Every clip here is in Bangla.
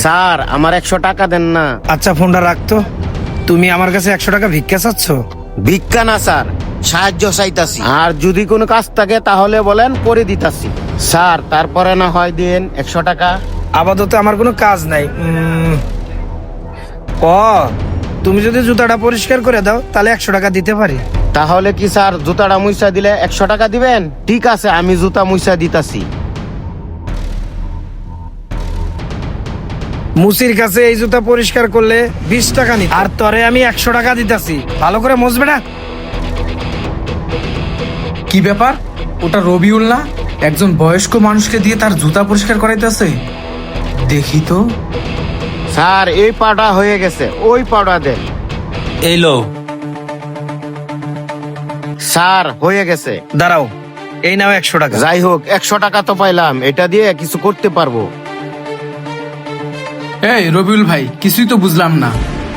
স্যার আমার একশো টাকা দেন না। আচ্ছা ফোনটা রাখতো তুমি আমার কাছে একশো টাকা ভিক্ষা চাচ্ছ? ভিক্ষা না স্যার সাহায্য চাইতাছি। আর যদি কোনো কাজ থাকে তাহলে বলেন করে দিতাছি। স্যার তারপরে না হয় দিন একশো টাকা। আপাতত আমার কোনো কাজ নাই। উম, ও তুমি যদি জুতাটা পরিষ্কার করে দাও তাহলে একশো টাকা দিতে পারি। তাহলে কি স্যার জুতাটা মুইসা দিলে একশো টাকা দিবেন? ঠিক আছে আমি জুতা মুইসা দিতাছি। মুসির কাছে এই জুতা পরিষ্কার করলে বিশ টাকা নি আর তরে আমি একশো টাকা দিতাছি। ভালো করে মুছবে না? কি ব্যাপার? ওটা রবিউল না? একজন বয়স্ক মানুষকে দিয়ে তার জুতা পরিষ্কার করাইতেছে? দেখি তো। স্যার এই পাটা হয়ে গেছে। ওই পাটা দেন। এই লো। স্যার হয়ে গেছে। দাঁড়াও এই নাও একশো টাকা। যাই হোক একশো টাকা তো পাইলাম। এটা দিয়ে কিছু করতে পারব। এই রবিউল ভাই কিছুই তো বুঝলাম না।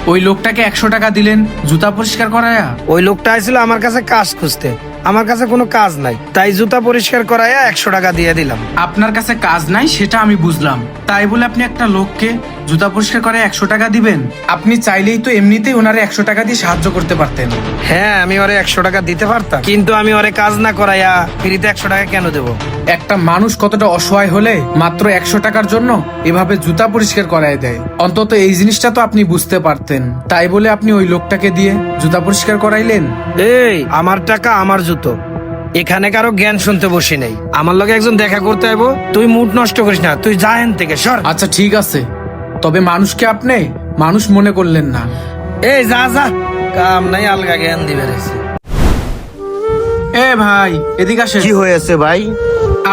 ওই লোকটাকে একশো টাকা দিলেন জুতা পরিষ্কার করায়া? ওই লোকটা আসছিল আমার কাছে কাজ খুঁজতে। আমার কাছে কোনো কাজ নাই তাই জুতা পরিষ্কার করাইয়া একশো টাকা দিয়ে দিলাম। আপনার কাছে কাজ নাই সেটা আমি বুঝলাম। তাই বলে আপনি একটা লোককে জুতা পরিষ্কার করে একশো টাকা দিবেন? আপনি চাইলেই তো এমনিতেই ওনারে একশো টাকা দিয়ে সাহায্য করতে পারতেন। হ্যাঁ আমি ওরে একশো টাকা দিতে পারতাম। কিন্তু আমি ওরে কাজ না করাইয়া ফ্রিতে একশো টাকা কেন দেবো? একটা মানুষ কতটা অসহায় হলে মাত্র একশো টাকার জন্য এভাবে জুতা পরিষ্কার করায় দেয়? অন্তত এই জিনিসটা তো আপনি বুঝতে পারতেন। তাই বলে আপনি ওই লোকটাকে দিয়ে জুতা পরিষ্কার করাইলেন? এই আমার টাকা আমার জুতো। এখানে কারও জ্ঞান শুনতে বসি নেই। আমার লগে একজন দেখা করতে আইবো তুই মুড নষ্ট করিস না তুই যা এখান থেকে সর। আচ্ছা ঠিক আছে। তবে মানুষকে আপনি মানুষ মনে করলেন না। এই যা যা। কাম নাই আলগা জ্ঞান দিবে রেছে এ ভাই এদিকে আসেন। কি হয়েছে ভাই?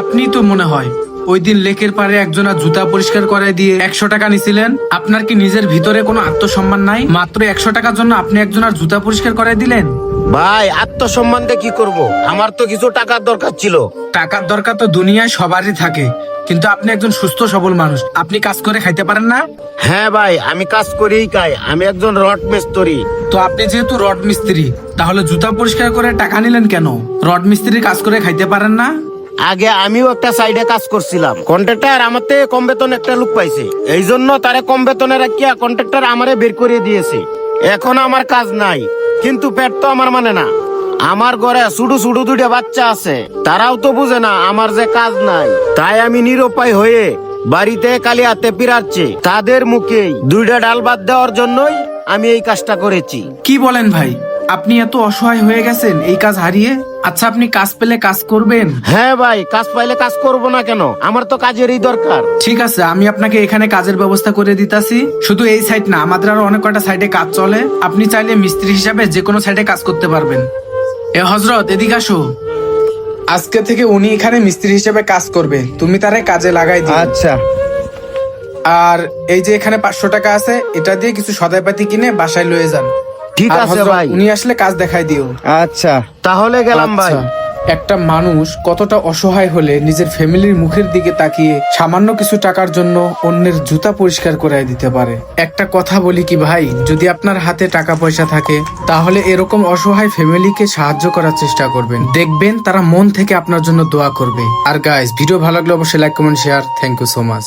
আপনি তো মনে হয় ওই দিন লেকের পারে একজনা জুতা পরিষ্কার করায় দিয়ে একশো টাকা নিছিলেন। আপনার কি নিজের ভিতরে কোনো আত্মসম্মান নাই? মাত্র একশো টাকার জন্য আপনি একজনের জুতা পরিষ্কার করায় দিলেন? ভাই আত্মসম্মান দিয়ে কি করব? আমার তো কিছু টাকার দরকার ছিল। টাকার দরকার তো দুনিয়ায় সবারই থাকে। কিন্তু আপনি একজন সুস্থ সবল মানুষ। আপনি কাজ করে খাইতে পারেন না? হ্যাঁ ভাই আমি কাজ করেই খাই। আমি একজন রড মিস্ত্রি। তো আপনি যেহেতু রড মিস্ত্রি তাহলে জুতা পরিষ্কার করে টাকা নিলেন কেন? রড মিস্ত্রি কাজ করে খাইতে পারেন না? আগে আমিও একটা সাইডে কাজ করছিলাম। কন্ট্রাক্টর আমার থেকে কম বেতন একটা লোক পাইছে। এই জন্য তারে কম বেতনে রাখিয়া কন্ট্রাক্টর আমারে বের করে দিয়েছে। এখন আমার কাজ নাই, কিন্তু পেট তো আমার মানে না। আমার ঘরে শুধু শুধু দুটো বাচ্চা আছে, তারাও তো বুঝে না আমার যে কাজ নাই। তাই আমি নিরুপায় হয়ে বাড়িতে কালি হাতে পিরাচ্ছি, তাদের মুখে দুইটা ডাল বাদ দেওয়ার জন্যই আমি এই কাজটা করেছি। কি বলেন ভাই? আপনি এত অসহায় হয়ে গেছেন, এই কাজ হারিয়ে? আচ্ছা আপনি কাজ পেলে কাজ করবেন? হ্যাঁ ভাই কাজ পাইলে কাজ করব না কেন? আমার তো কাজেরই দরকার। ঠিক আছে আমি আপনাকে এখানে কাজের ব্যবস্থা করে দিতাছি। শুধু এই সাইড না আমাদের আরও অনেক কটা সাইডে কাজ চলে। আপনি চাইলে মিস্ত্রি হিসাবে যে কোনো সাইডে কাজ করতে পারবেন। এ হজরত এদিকে আসো। আজকে থেকে উনি এখানে মিস্ত্রি হিসেবে কাজ করবে। তুমি তারে কাজে লাগাই দিও। আচ্ছা। আর এই যে এখানে পাঁচশো টাকা আছে এটা দিয়ে কিছু সদাইপাতি কিনে বাসায় লয়ে যান। ঠিক আছে ভাই। উনি আসলে কাজ দেখাই দিও। আচ্ছা তাহলে গেলাম ভাই। আচ্ছা, একটা মানুষ কতটা অসহায় হলে নিজের ফ্যামিলির মুখের দিকে তাকিয়ে সামান্য কিছু টাকার জন্য অন্যের জুতা পরিষ্কার করায় দিতে পারে। একটা কথা বলি কি ভাই যদি আপনার হাতে টাকা পয়সা থাকে তাহলে এরকম অসহায় ফ্যামিলিকে সাহায্য করার চেষ্টা করবেন। দেখবেন তারা মন থেকে আপনার জন্য দোয়া করবে। আর গাইস ভিডিও ভালো লাগলে অবশ্যই like comment share thank you so much